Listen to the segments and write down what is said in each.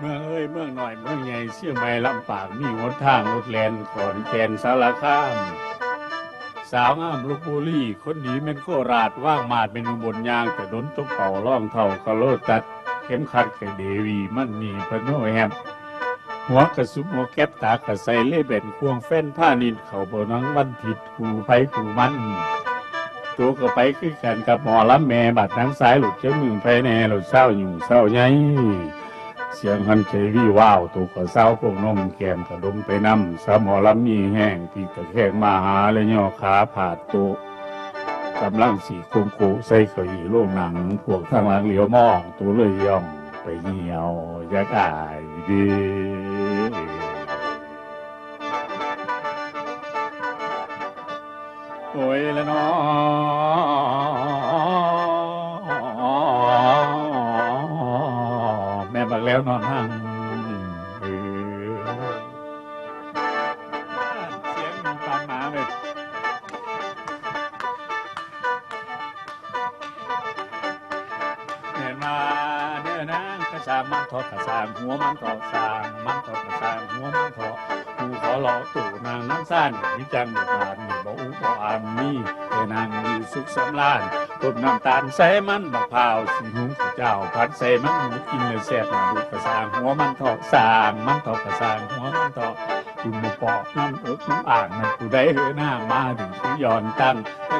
เมืองเอ้ยเมืองหน่อยเมืองใหญ่เสี่ยงใหม่ลำปางมีหนทางรถแลนขอนแก่นสารคาม สาวงามลูกบุรีคนดีแม่นโคราชว่างมาดเป็นอุบลยางแต่ดนตกเป่าล่องเท่ากะโลตัด เข็มขัดไข่เดวีมันมีพะโนแฮมหัวกระสุบหัวแก๊บตากระใสเล่เบ็นควงแฟนผ้านินเขาบนังวันผิดกูไผกูมันตัวก็ไปคือกันกับหมอลำแม่บาดน้ำสายหลุดเจ้ามือไปแน่หลุดเศร้าอยู่เศร้าใหญ่ เสียงหันใจวิว้าวตัวก็เศร้าพวกนมแกมกระดมไปนำสาหมอลำมีแห้งปีกตะแคงมาหาและย่อขาผาดตัวกำลังสีคงโคใส่เก้าอี้โล่งหนัง พวกทางหลังเหลียวมองตัวเลยย่องไปเหี่ยวยักอายดีโอ้ยละเน้อางกระชางมันทอดกระชางหัวมันทอดสางมันทอดกระชางหัวมันทอดกูขอหล่อตู่นางน้ำซ่านวิจังบุกานมีบ่อุบ่อานมีแต่นางมีสุขสำราญต้มน้ำตาลใส่มันบักพร้าวสีหุงข้าวเจ้าพัดใส่มันหมูกินเลยแซ่บมาดูกระสางหัวมันทอกสางมันทอกกระสางหัวมันทอกคุณมาปอกน้ำเอิกน้ำอ่างมันกูได้เหือหน้ามาถึงคืย้อนตั้ง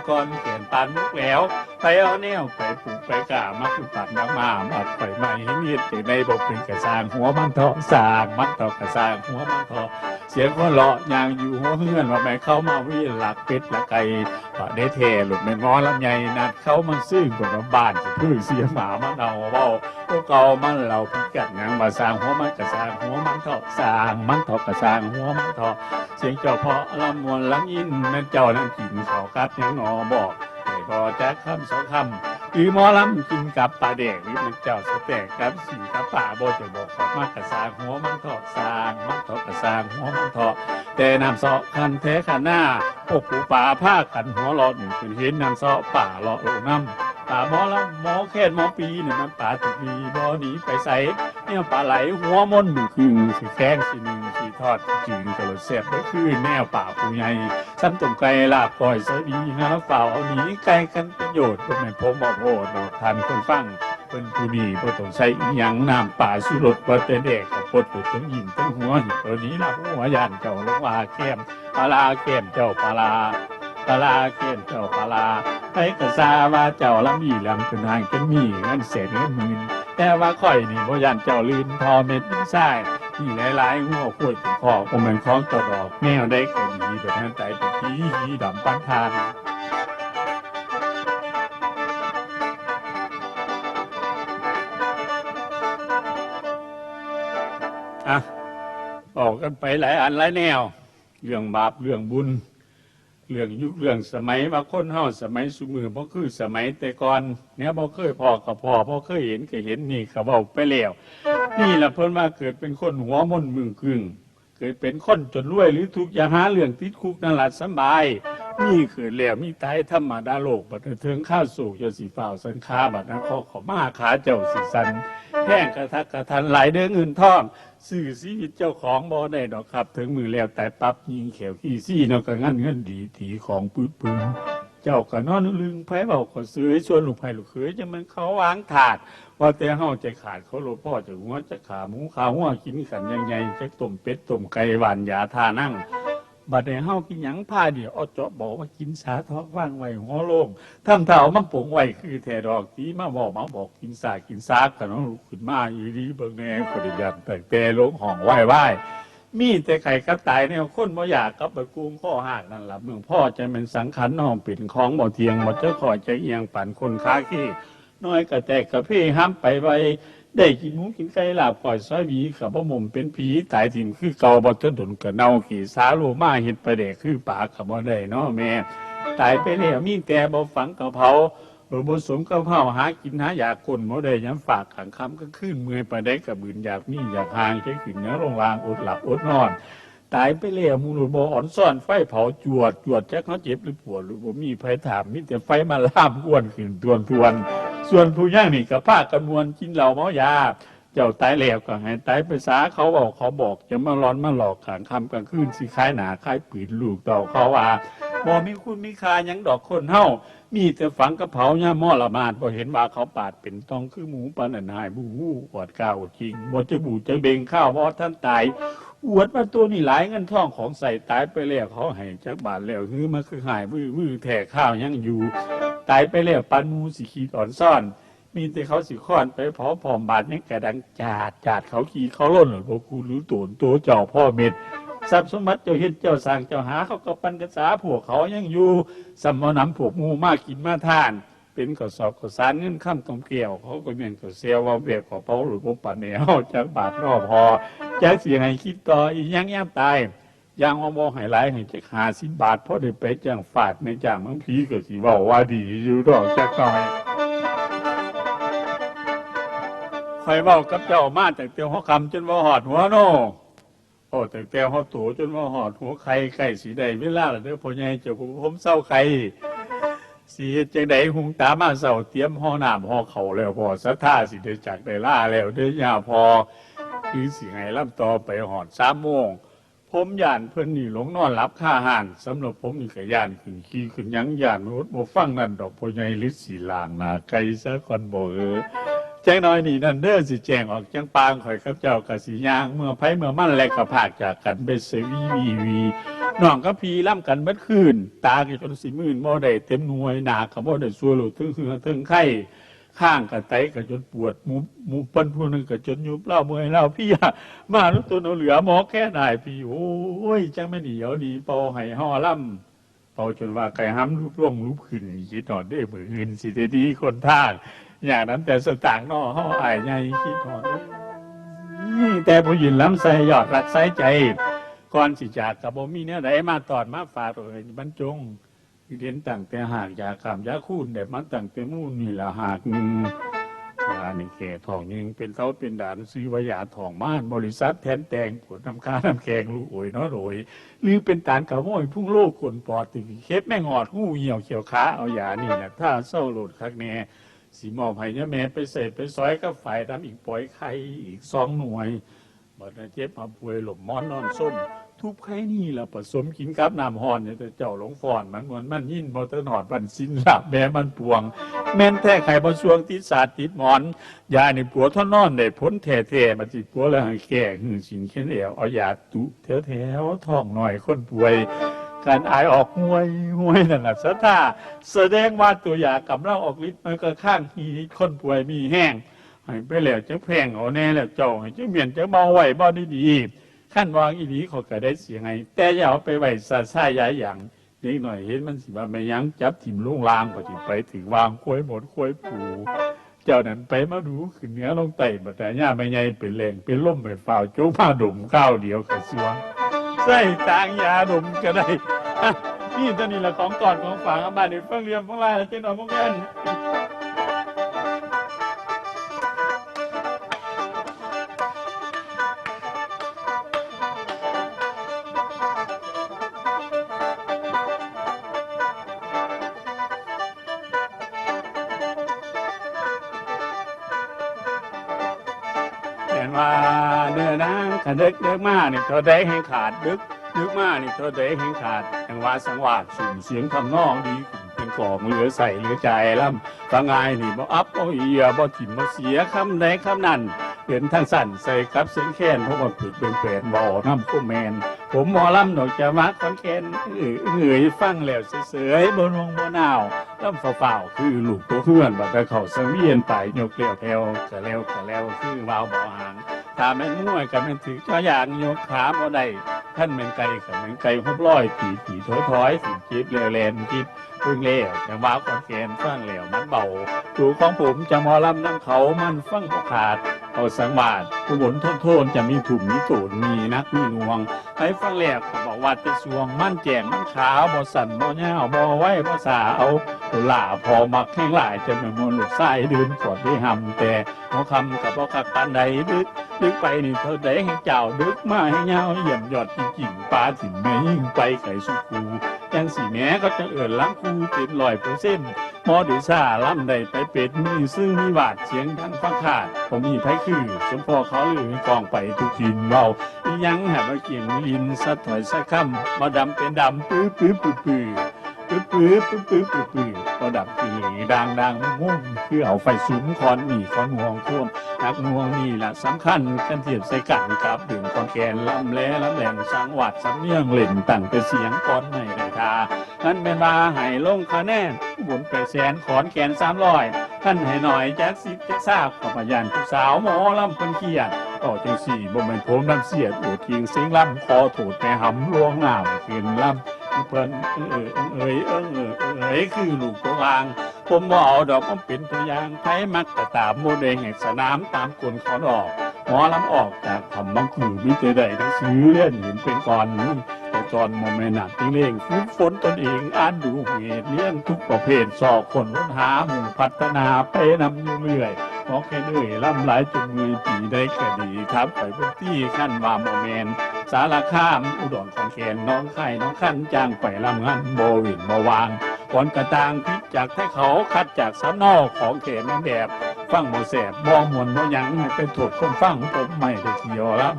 ก่อนเขียนปานมุกแล้ว ไปเอาแนวไปปลูกไปกามาคือปัดน้ำมาบัดไปไหม้ให้เมียดจากในบอกเป็นกระสางหัวมันทอสางมันทอกระสางหัวมันทอเสียงคนเลาะยางอยู่หัวเฮือนว่าแม่เข้ามาวิ่งหลักเป็ดหลักไก่ปะได้เทหลุดแม่งอลำใหญ่นัดเข้ามาซึ่งกว่าบ้านจะพื้เสียหมามันเอาเบาพว เก่ามันเราพิกัดงางมาสร้างหัวมันกระสร้างหัวมันเถาะสร้างมันเถาะกระสร้างหัวมันเถาะเสียงเจ้าพ่อลำมวนลำยินแม่นเจ้านั่งกินขอครับยังหนอบอกแต่พอแจ๊คคำสองคำอือหมอลำกินกับปลาแดกหรือมันเจ้าสแต็กกับสีกับป่าโบจะบอกขอมากกระสางหัวมันเถาะสางมันเถาะกระสางหัวมันเถาะแต่น้ำเสาะคันแท้ขันหน้าพวกปูป่าผ้าขันหัวหลอดหนึ่งเป็นเห็นน้ำเสาะป่าหลอดลงน้ำ ป่าหมอลำหมอแค่นหมอปีเนี่ยมันป่าตุกีบ่หนีไปใส่เนี่ยป่าไหลหัวมนมือครึ่งสีแข้งสีหนึ่งสีทอดจืดกระโดดเสียบได้คือแนวป่าปูใหญ่ซ้ำตุ่มไก่ลาบก่อยสวีฮะเปล่าเอาหนีไก่กันประโยชน์ก็ไม่ผมบอกโหดบอกทันคนฟังเป็นผู้ดีบ่ต้องใช้อิหยังน้ำป่าสุรสบ่แต่เด็กกับปดปุดทั้งหินทั้งหัวหิตัวนี้ละหัวยานเจ้าลงว่าแก้มปลาลาแก้มเจ้าปลาลาปลาลาแก้มเจ้าปลา ลาใครก็ทราว่าเจ้าลำมีลำจนหางจนมีเงินเศษเงินหมื่นแต่ว่าข่อยนี่บ่ยานเจ้าลืนพอเม็ดใช่ที่หลายๆหัวขวดถึงคอคงเป็นของตลอดแมวได้ก็ดีแบบนั้นใจเป็นผีดำปันทานอะออกกันไปหลายอันหลายแนว เรื่องบาปเรื่องบุญ เรื่องยุคเรื่องสมัยมาคนเฮาสมัยสุมือบ่คือสมัยแต่ก่อนเนี่ยบ่เคยพอกับพอบ่เคยเห็นก็เห็นนี่เขาเว้าไปแล้วนี่แหละเพิ่นว่าเกิดเป็นคนหัวมนมึงกึ่งเกิดเป็นคนจนรวยหรือทุกอย่างหาเรื่องติดคุกนั่นแหละสบายนี่เกิดแล้วมีตายธรรมดาโลกบัดเทิงข้าสูกจนสีฝ่าวสันคาบัดนั้นขอขอมาขาเจ้าสิสันแห้งกระทักกระทันหลายเด้อเงินทอง สื่อชีวิตเจ้าของบ่ได้ดอกครับ ถึงมือแล้วแต่ปั๊บยิงเขียวขี้ซี่เนาะก็งั้นเงินดีถีของปื้ดปืนเจ้าก็นอนลึงไผเบาก็ซื้อชวนลูกไผลูกเขยจะมันเขาวางถาดว่าแต่เฮาใจขาดเขาโลพ่อจะหัวจะขาหมูขาหัวกินกันยังไงจะต้มเป็ดต้มไก่หวานยาทานั่ง บัดนี้เฮากินหยังผ้าเดียวเอาเจาะบอกว่ากินสาท้อว่างไว้หัวโลงทำเท่ามันปงไว้คือแทดอกตีมาบอกมาบอกกินสากินซากกันน้องลูกขึ้นมาอีดีเบิ่งแน่ปริยันแต่แต่ลงห้องไหว้ไหว้มีแต่ไข่กระต่ายเนี่ยคนบ่อยากกับไปกุ้งข้อหากนั่นแหละเมืองพ่อจะเป็นสังขารน้องเป็นของบ่เทียงบ่เจ้าคอยจะเอียงปั่นคนค้าขี้น้อยกระแตกกระเพ่ห้ามไปไว้ ได้กินหมูกินไก่ลาบก่อยซอยหวีกับบ่หม่มเป็นผีตายถิ่มคือเกาบ่จนดนกระเน่าขี่สาโลมาเฮ็ดไปเดกคือปากกับบ่ได้เนาะแม่ ตายไปแล้วมีแต่บ่ฝังกะเพราบ่บ่สมกะเพาหากินหาอยากคนบ่ได้ยังฝากขังคำก็ขึ้นเมื่อยไปได้กับบืนอยากมีอยากหางใช้ขึ้นเนื้อโรงวางอดหลับอดนอนตายไปแล้วมูลบ่อ่อนซ่อนไฟเผาจวดจวดแจักเขาเจ็บหรือปวดหรือบ่มีไผถามมีแต่ไฟมาลามอ้วนขึ้นทวนทวน ส่วนผู้ย่างนี่ก็พากันมวนกินเหล้าเมายา เจ้าตายแล้วก็ให้ตายไปซาเขาบอกเขาบอกจะมาร้อนมาหลอกขางคำกลางคืนสิคล้ายหนาคล้ายปืนลูกต่อเขาว่าบ่มีคุณมีคายังดอกคนเฮามีแต่ฝังกระเผาย่าหม้อละมาดบ่เห็นว่าเขาปาดเป็นตองคือหมูปานนันหายบูฮู้อวดก้าวจริงบ่จะบูจะเบงข้าวบ่ท่านตาย อวดว่าตัวนี่หลายเงินทองของใส่ตายไปแล้วเขาให้จักบาทแล้วคือมันคือหายวื้อวื้อแท่ข้าวยังอยู่ ตายไปแล้วปันมูสิขีดอ่อนซ่อน มีแต่เขาสิค้อนไปพอพร้อมบาดยังกระดังจาดจาดเขาขี่เขาล่นหรือพวกกูรู้ตัวตัวเจ้าพ่อเม็ดทรัพย์สมบัติเจ้าเฮ็ดเจ้าสร้างเจ้าหาเขาก็ปันกระสาพวเขายังอยู่สัมมนำพวมูมากินมาทาน เป็นกระสอบกระสานเงินข้ามตรงเกี่ยว เขาก็เมียนกระเซลว่าเบียกขอเป้าหรือพวกปันเนี่ยเฮาจากบาทนอพอจากเสียงให้คิดต่ออีกยังแย่ตายยางว่าบ่ให้หลายให้จักหาสิบบาทเพราะได้ไปจ้างฝาดในจ้างบางทีก็สิเว้าว่าดีอยู่ดอกจักหน่อยคอยเว้ากับเจ้ามาแต่เตียวหัวคำจนว่าหอดหัวโนโอ้แต่เตียวหัวตูจนว่าหอดหัวไข่ไก่สีใดเวลาละเด้อพ่อใหญ่เจ้าผมผมเศร้าไข่ สีเจังใดหุงตามาเศร้าเตรียมห่อน้ำห่อเขาแล้วพอสัทธาสิได้จักได้ล่าแล้วเด้ยาพอ คือสิให้ลำต่อไปหอดสามโมงผมย่านเพิ่นนี่หลงนอนรับค่าหารสำหรับผมนี่ก็ย่านขึ้นขี้ขึ้นยังย่านรถบ่ฟังนั่นดอกพ่อใหญ่ฤทธิ์สีลางนาไกลซะก่อนบ่เออแจ้งน้อยนี่นั่นเด้อสิแจ้งออกจังปางข่อยกับเจ้ากับสียาง เมื่อไผเมื่อมันแลกกับผากจากกันไปเสวีวีวี น้องกับพีล่ำกันเมื่อคืน ตาก็จนสิมื่นบ่ได้เต็มหน่วยหนากับบ่ได้ซัวหลุดถึงเหือถึงไข้ข้างกับไตก็จนปวดหมูหมูปันผู้หนึงก็จนยุบเล่าเมื่อยเล่าพี่อะมาลุกตัวเอาเหลือหมอแค่ไหนพี่โอ้ยจังไม่หนีเดียวดีเป่าให้ห่อล่ำเป่าจนว่าไก่ห้ำรูปร่วงรูปขึ้นคิดนอนได้เหมือนสิได้ดีคนทาอย่างนั้นแต่สตางค์นอห้อไอายใหญ่คิดหอดนี่แต่ผู้หญิงล้ำใส่ยอดรักใส่ใจ ก่อนสิจากกับบ่มีเนี่ยไดมาตอดมาฝากเลยบรรจงเรียนตั้งแต่หากยาขามยาคูนเด็มาตั้งแต่มู่นนี่ละหากหนึ่งยานี่แก่ทองยิงเป็นเต้าเป็นด่านซื้อวายาทองม่านบริษัทแทนแตงปวดน้ำค้าน้ำแข็งลูกโอยเนาะโรยหรือเป็นตานกระห้อยพุ่งโลกคนปอดติเคสแม่งอดหูเหี่ยวเขียวขาเอายานี่นะถ้าเศร้าโหลดคักแน่สีมอบให้เนี่ยแม่ไปเสร็จไปซอยกับฝ่ายทำอีกปล่อยไข่อีกสองหน่วย บัดเจ็บมาป่วยหลบมอนนอนส้ม ทุบไข่นี่ละผสมกินกับน้ำหอนเนี่ยแต่เจ้าหลงฟอนมันเหมือนมันยินมอเตอร์หนอดบันสินหลับแม่มันปวง แม่นแท้ไข่บะชวงติดสาดติดหมอนยาในปัวท่อนอนได้พ้นแท้ๆมาจิปัวแล้วให้แก่หือสินเข็นเอวเอายาตุแถวๆท้องหน่อยคนป่วยการอายออกห้วยห้วยนั่นแหละสะท่าแสดงว่าตัวยากำลังออกฤทธิ์มันก็ข้างทีคนป่วยมีแห้ง ให้ไปแล้วจะแพงเอาแน่แล้วเจ้าให้จะเมียนจะเมาไหวบ่ดีดีๆขั้นวางอีนี้เขาก็ได้เสียงไง แต่อย่าเอาไปไหวซาซ่ายายอย่างเด็กหน่อยเห็นมันสิว่าไม่ยั้งจับถิ่มลุงลางก็ถิไปถึงวางคุ้ยหมดคุ้ยผูเจ้านั้นไปมาดูขึ้นเหนือลงไต่บัดแต่ย่าไม่ใหญ่เป็นแรงเป็นล่มเป็นฝ่าวโจ้าดมข้าวเดียวกระสวงใส่ตางยาดมก็ได้นี่ตัวนี้ละของก่อนของฝากอาบ้านในเฟื่องเรียมเฟื่องลายและเจ้าหน่อยพวกเงิน เด็กเด็กมาเนี่ยเธอได้ให้ขาดดึกดึกมานี่เธอได้ให้ขาดจังหวะสังวาดสุ่มเสียงคำนองดีขึ้นเป็นของเหลือใส่เหลือใจล่ำฟังไงายนี่บ่อัพบ่เอียบ่ถิ่มบ่เสียคำใดคำนั้นเป็นทางสั่นใส่กับเสียงแค้นเพราะว่าฝึกเป็นแผนบ่อน้ำผู้แมน ผมหมอลำดอกจะมักคอนแคนเอ่ยเอ่ยฟังแล้วเสยๆบนวงบนาวลำเฝ้าๆคือลูกตัวเพื่อนบัดแต่เขาสังเวียนไปยกเลี้ยวแถวกะแล้วกะแล้วคือวาวบ่หาง ถ้าแม่นมวยกับแม่นถือจอยางโยกขาบ่ได้ท่านแม่นไก่กับแม่นไก่ฮบร้อยผีผีถอยถอยสิจิบเร็วแลนจิบพึ่งเลี้ยวจังว้าคอนแคนฟังแล้วมันเบาถูกของผมจะหมอลำน้ำเขามันฟังขาดเอาสังวาดผู้บนทษโทษจะมีถุ่มมีตูนมีนักมีนวงให้ฟังแล้วก็บอกว่าจะสวงมั่นแจงมันขาวบ่สันบ่ย่าบ่ไว้บ่สาเอาตุลาพอมักแข้งหลายจะไม่มนลูกไส้เดินกอดได้หำแต่หัวคำกับบ่คักปานใดดึก ดึกไปนี่เธอได้ให้เจ้าดึกมาให้ยาเยี่ยมยอดจริงๆปลาถิ่นแม่ยิ่งไปไก่สุกูใจจังสีแม้ก็จะเอิ่นล้ำคูเต็มร้อยเปอร์เซ็นต์หมอเดซ่าล้ำใดไปเป็ดมีซึ่งมีหวาดเสียงดังฟังขาดผมมีไผคือ สมพอเขาหรือกองไปทุกทีนเบายังแหบมาเกียงลินสะถอยสะคำมาดำเป็นดำปื้อปื้อปื้อ ปื้อปื้อปื้อปื้อปื้อปื้อปื้อก็ดับคือดังดังมุ่งคือเอาไฟสุมคอนนีคอนห่วงท่วมนักห่วงนี่แหละสำคัญกันเทียบใส่กันกับดื่มคอนแกนลำแลลำแหลงสังหวัดสำเนียงเล่นตั้งเป็นเสียงก่อนไม่ได้ทานั่นเป็นว่าให้ลงคะแนนบนไปแสนขอนแกนสามร้อยท่านให้หน่อยแจ็คสิบแจ็คทราบขอพยานผู้สาวหมอลำคนเขียดต่อจังสี่บ่แม่นผมน้ำเสียดโอดทิ้งเสียงลำขอโทษแต่หำลวงหน้าไม่คืนลำ เพิ่นเออเออเอยเออเออเอยคือลูกตัวาง ผมบ่เอาดอกผมเป็นตัวอย่างไผมักแต่ตามโมเดลแห่งสนามตามกลขอนออกหมอลำออกจากคำบังคือมิเตได้หนังสือเล่นเห็นเป็นก่อนแต่จอนโมเมนัดติ้งเล่งฝึกฝนตนเองอ่านดูเหตุเลี้ยงทุกประเภทสอบคนค้นหาหมู่พัฒนาไปนำอยู่เรื่อยพอแค่เนื่อยล่ำหลายจนมือปีได้ก็ดีครับไปเพื้นที่ขั้นว่าโมเมน สารคาม อุดรของแขนน้องไข่น้องขั้นจ้างไปลำงานโบวินมาวางก่อนกระตางพิจากให้เขาคัดจากสำนอกของเขนนั่นแบบฟังโมแสบบ่มวนบ่ยังให้เป็นถูกคนฟังผมไม่ได้เที่ยวล้ว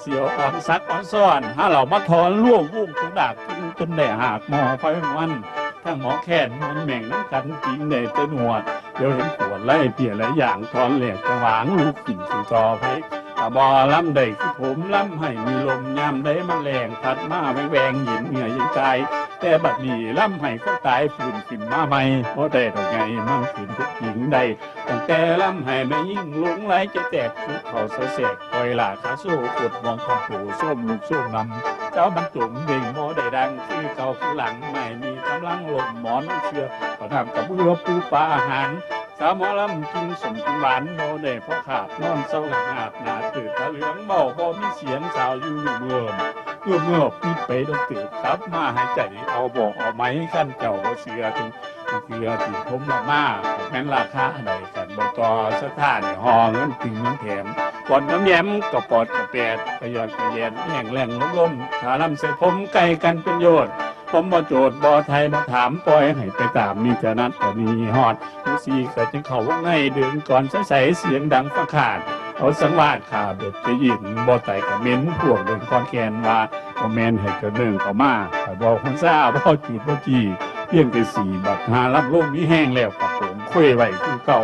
เสียวอ่อนซักอ่อนซ่อนถ้าเรามาถอนล่วงวุ่งทุกดากกินจนได้หากหมอไฟวันทั้งหมอแขนมันแม่งน้ำกันจริงในตะหนวด เดี๋ยวเห็นปวดไล่เปลี่ยนหลายอย่างถอนแหลกจะหวางลูกกินสู่ต่อไปาบอลำได้คือผมลำให้มีลมยามได้มันแรงพัดมาแวงแวงหยินเหงื่อยิงกาย แต่บัดนี้ลำให้เขาตายฝืนขึ้นมาใหม่เพราะได้ดอกไงมันขืนทุกหญิงได้ตั้งแต่ลำให้ไม่ยิ่งหลงไหลจะแตกทุกเขาเสะแสกคอยหลาขาสู้กดมองขอบผูส้มลูกส้มนำเจ้าบรรจุมเด่งโมได้ดังคือเก่าคือหลังไม่มีกำลังลมหมอนเชือเขาทำกับเรือปูปลาอาหาร สาวหมอลำกินสมกินหวานโมเดเพราะขาดนอนเศร้าหงาบหนาตื่นตาเหลืองเบาพอมีเสียงสาวอยู่เมื่อเมื่อเมื่อพี่ไปดนตื่นครับมาหายใจเอาบอกเอาไหมขั้นเจ้าเสือถึงเสือที่ผมละมาแม่นราคาใดกันบ่ต่อสถานหอเงินถึงเงินแถมก่อนน้ำแย้มก็ปอดกระแปดกระยอนกระแยนแห้งแรงล้มล้มถ้าลำเสร็จผมไกลกันเป็นโยชน์ผมบ่โจทย์บ่ไทยบ่ถามปล่อยให้ไปตามมีแต่นัดก็มีฮอด สีก็จึงเขาวงในเดือนก่อนใส่เสียงดังฟังขาดเอาสังวาดขาเบ็ดจะยินบ่ไต่กับเม้นพวกเดินคอนแคนว่าบ่แมนให้กระเนื่องเข้ามาแต่บอกคนซ่าบ่จุดบ่จีเพียงแต่สีบักหารับลมนี้แห้งแล้วกับผมคุยไว้คือเก่า